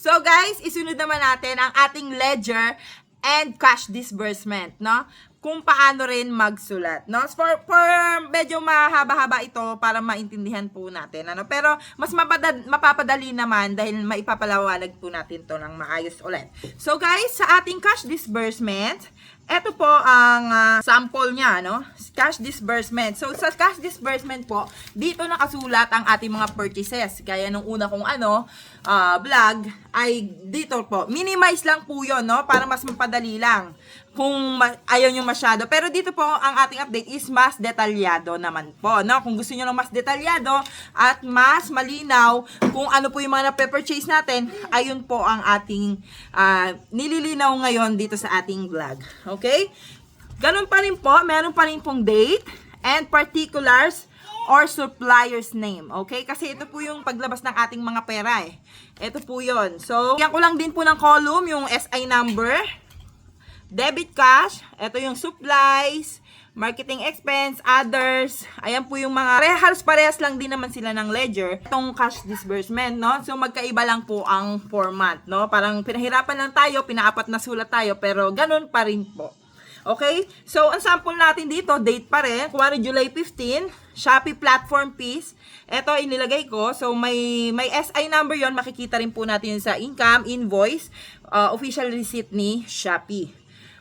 So guys, isunod naman natin ang ating ledger and cash disbursement, no? Kung paano rin magsulat, no? For, for medyo mahaba-haba ito para maintindihan po natin, ano? Pero mas mapadad, mapapadali naman dahil maipapalawalag po natin to ng maayos ulit. So guys, sa ating cash disbursement, ito po ang ah, sample niya, no? Cash disbursement. So, sa cash disbursement po, dito nakasulat ang ating mga purchases. Gaya nung una kong ano, ah, vlog, ay dito po. Minimize lang po yon no? Para mas mapadali lang. Kung ma- ayaw nyo masyado. Pero dito po, ang ating update is mas detalyado naman po, no? Kung gusto nyo ng mas detalyado at mas malinaw kung ano po yung mga na-purchase natin, ayun po ang ating ah, nililinaw ngayon dito sa ating vlog. Okay? Ganun pa rin po, meron pa rin pong date and particulars or supplier's name. Okay? Kasi ito po yung paglabas ng ating mga pera eh. Ito po yon. So, yan ko lang din po ng column, yung SI number, debit cash, ito yung supplies, marketing expense, others, ayan po yung mga, pare- halos parehas lang din naman sila ng ledger, itong cash disbursement, no? So, magkaiba lang po ang format, no? Parang pinahirapan lang tayo, pinaapat na sulat tayo, pero ganun pa rin po. Okay? So, ang sample natin dito, date pa rin. Kuwari, July 15, Shopee platform fees. Ito, inilagay ko. So, may, may SI number yon Makikita rin po natin sa income, invoice, uh, official receipt ni Shopee.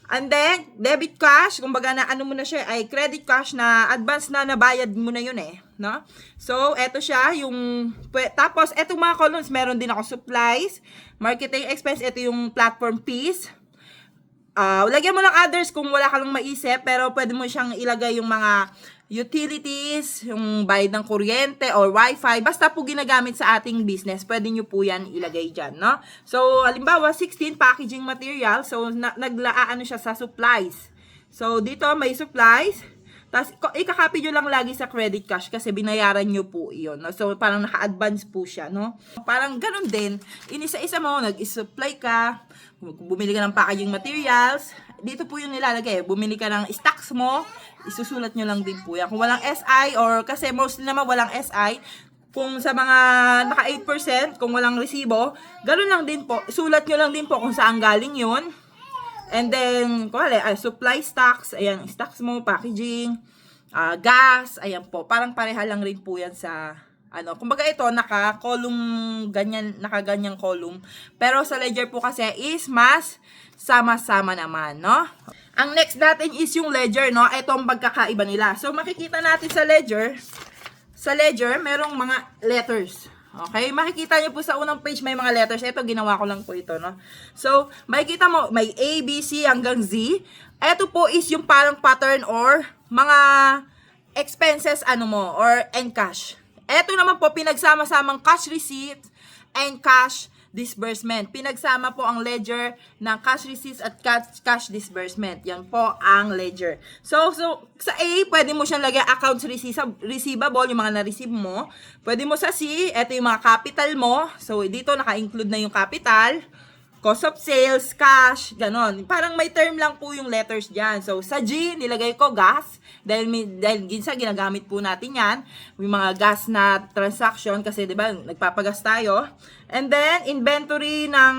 And then, debit cash, kumbaga na ano mo na siya, ay credit cash na advance na nabayad mo na yun eh. No? So, eto siya, yung, tapos, etong mga columns, meron din ako supplies, marketing expense, ito yung platform fees, Ah, lagyan mo lang others kung wala ka lang maisip, pero pwede mo siyang ilagay yung mga utilities, yung bayad ng kuryente or wifi, basta po ginagamit sa ating business, pwede nyo po yan ilagay dyan, no? So, halimbawa, 16 packaging material, so na, naglaano siya sa supplies. So, dito may supplies, tapos, ko- ikakopy nyo lang lagi sa credit cash kasi binayaran nyo po iyon. No? So, parang naka-advance po siya, no? Parang ganun din. Inisa-isa mo, nag-supply ka, bumili ka ng packaging materials, dito po yung nilalagay. Bumili ka ng stocks mo, isusulat nyo lang din po yan. Kung walang SI or kasi mostly naman walang SI, kung sa mga naka 8%, kung walang resibo, ganun lang din po. Sulat nyo lang din po kung saan galing yun. And then, kuwari, ay, supply stocks, ayan, stocks mo, packaging, ah, gas, ayan po. Parang pareha lang rin po yan sa, ano, kumbaga ito, naka-column, ganyan, naka-ganyang column. Pero sa ledger po kasi is mas sama-sama naman, no? Ang next natin is yung ledger, no? Ito ang pagkakaiba nila. So, makikita natin sa ledger, sa ledger, merong mga letters. Okay? Makikita nyo po sa unang page may mga letters. Ito, ginawa ko lang po ito, no? So, makikita mo, may A, B, C hanggang Z. Ito po is yung parang pattern or mga expenses, ano mo, or and cash. Ito naman po, pinagsama-samang cash receipt and cash disbursement. Pinagsama po ang ledger ng cash receipts at cash, cash disbursement. Yan po ang ledger. So, so sa A, pwede mo siyang lagyan accounts receivable, yung mga na-receive mo. Pwede mo sa C, ito yung mga capital mo. So, dito naka-include na yung capital cost of sales, cash, ganon. Parang may term lang po yung letters dyan. So, sa G, nilagay ko gas. Dahil, may, dahil ginsa, ginagamit po natin yan. Yung mga gas na transaction kasi, di ba, nagpapagas tayo. And then, inventory ng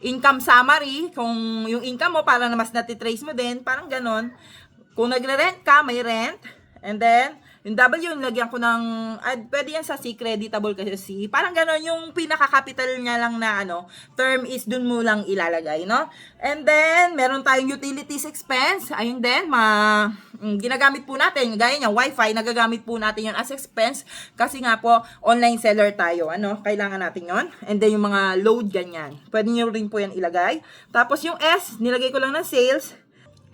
income summary. Kung yung income mo, para na mas natitrace mo din. Parang ganon. Kung nagre-rent ka, may rent. And then, yung W, nilagyan ko ng, ah, pwede yan sa C, creditable kasi C. Parang gano'n, yung pinaka-capital niya lang na, ano, term is dun mo lang ilalagay, no? And then, meron tayong utilities expense. Ayun din, ma, mm, ginagamit po natin, gaya niya, wifi, nagagamit po natin yun as expense. Kasi nga po, online seller tayo, ano, kailangan natin yon And then, yung mga load, ganyan. Pwede nyo rin po yan ilagay. Tapos, yung S, nilagay ko lang ng sales.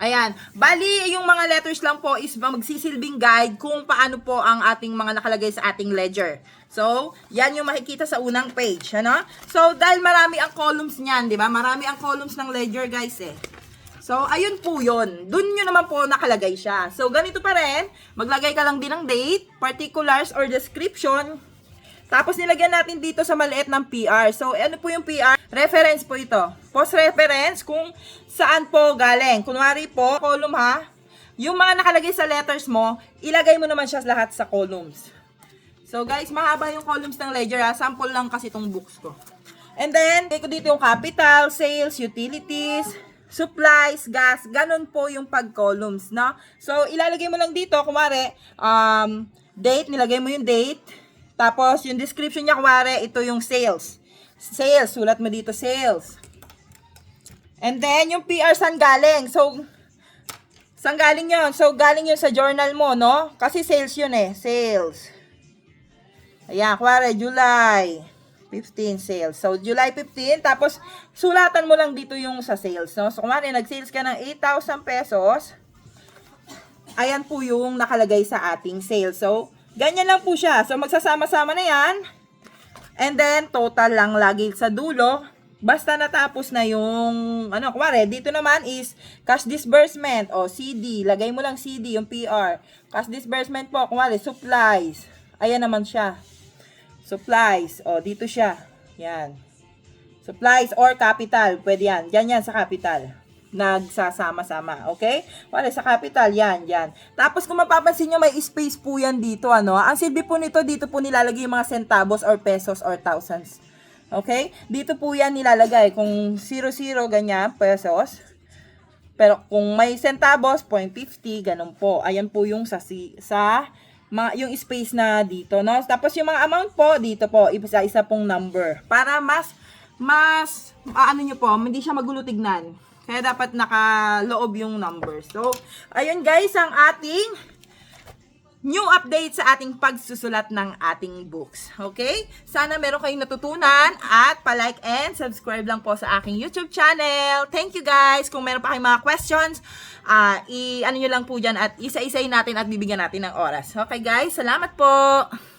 Ayan. Bali, yung mga letters lang po is magsisilbing guide kung paano po ang ating mga nakalagay sa ating ledger. So, yan yung makikita sa unang page, ano? So, dahil marami ang columns niyan, di ba? Marami ang columns ng ledger, guys, eh. So, ayun po yun. Doon nyo naman po nakalagay siya. So, ganito pa rin. Maglagay ka lang din ng date, particulars, or description. Tapos nilagyan natin dito sa maliit ng PR. So, ano po yung PR? Reference po ito. Post-reference kung saan po galing. Kunwari po, column ha, yung mga nakalagay sa letters mo, ilagay mo naman siya lahat sa columns. So guys, mahaba yung columns ng ledger ha. Sample lang kasi itong books ko. And then, ko dito yung capital, sales, utilities, supplies, gas, ganun po yung pag-columns, no? So, ilalagay mo lang dito, kumare, um, date, nilagay mo yung date, tapos yung description niya, kumare, ito yung sales. Sales, sulat mo dito, sales. And then, yung PR saan galing? So, saan galing yun? So, galing yun sa journal mo, no? Kasi sales yun eh, sales. Ayan, kuwari, July 15 sales. So, July 15, tapos sulatan mo lang dito yung sa sales, no? So, kumari, nag-sales ka ng 8,000 pesos, ayan po yung nakalagay sa ating sales. So, ganyan lang po siya. So, magsasama-sama na yan. And then, total lang lagi sa dulo. Basta natapos na yung, ano, kumari, dito naman is cash disbursement o CD. Lagay mo lang CD, yung PR. Cash disbursement po, kumari, supplies. Ayan naman siya. Supplies. O, dito siya. Yan. Supplies or capital. Pwede yan. Yan yan sa capital. Nagsasama-sama. Okay? Wala sa capital. Yan, yan. Tapos kung mapapansin nyo, may space po yan dito. Ano? Ang silbi po nito, dito po nilalagay yung mga centavos or pesos or thousands. Okay? Dito po yan nilalagay. Kung 00, ganyan, pesos. Pero kung may centavos, 0.50, ganun po. Ayan po yung sa, sa mga, yung space na dito, no? Tapos yung mga amount po, dito po, isa-isa pong number. Para mas, mas, ah, ano nyo po, hindi siya magulo tignan. Kaya dapat nakaloob yung numbers. So, ayun guys, ang ating new update sa ating pagsusulat ng ating books. Okay? Sana meron kayong natutunan at palike and subscribe lang po sa aking YouTube channel. Thank you guys. Kung meron pa kayong mga questions, ah i ano nyo lang po dyan at isa-isayin natin at bibigyan natin ng oras. Okay guys? Salamat po!